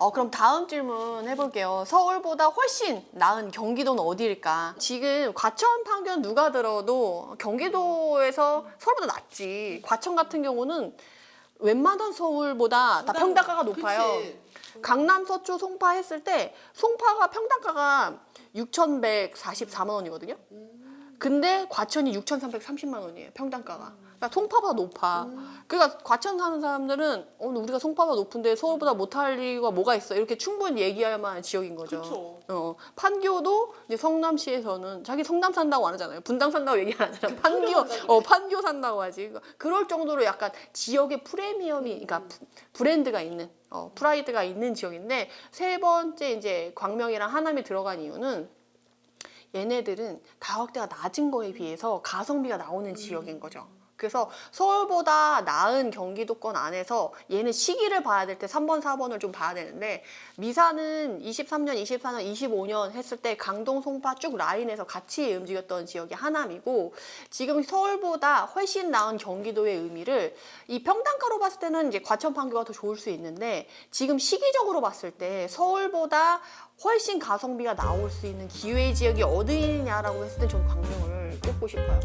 어, 그럼 다음 질문 해볼게요. 서울보다 훨씬 나은 경기도는 어디일까? 지금 과천, 판교 누가 들어도 경기도에서 서울보다 낫지. 과천 같은 경우는 웬만한 서울보다 다 평당가가 높아요. 그치. 강남, 서초, 송파 했을 때 송파가 평당가가 6,144만 원이거든요. 근데 과천이 6,330만 원이에요. 평당가가. 그러니까 송파보다 높아. 그러니까 과천 사는 사람들은 어, 우리가 송파보다 높은데 서울보다 못할 이유가 뭐가 있어? 이렇게 충분히 얘기할 만한 지역인 거죠. 그쵸. 어, 판교도 이제 성남시에서는 자기 성남 산다고 안 하잖아요. 분당 산다고 얘기 안 하잖아요. 판교, 산다고 어, 판교 산다고 하지. 그러니까 그럴 정도로 약간 지역의 프리미엄이, 그러니까 부- 브랜드가 있는, 어, 프라이드가 있는 지역인데 세 번째 이제 광명이랑 하남이 들어간 이유는 얘네들은 가격대가 낮은 거에 비해서 가성비가 나오는 지역인 거죠. 그래서 서울보다 나은 경기도권 안에서 얘는 시기를 봐야 될 때 3번, 4번을 좀 봐야 되는데 미사는 23년, 24년, 25년 했을 때 강동, 송파 쭉 라인에서 같이 움직였던 지역이 하남이고 지금 서울보다 훨씬 나은 경기도의 의미를 이 평당가로 봤을 때는 이제 과천 판교가 더 좋을 수 있는데 지금 시기적으로 봤을 때 서울보다 훨씬 가성비가 나올 수 있는 기회 지역이 어디냐라고 했을 때전 광명을 꼽고 싶어요.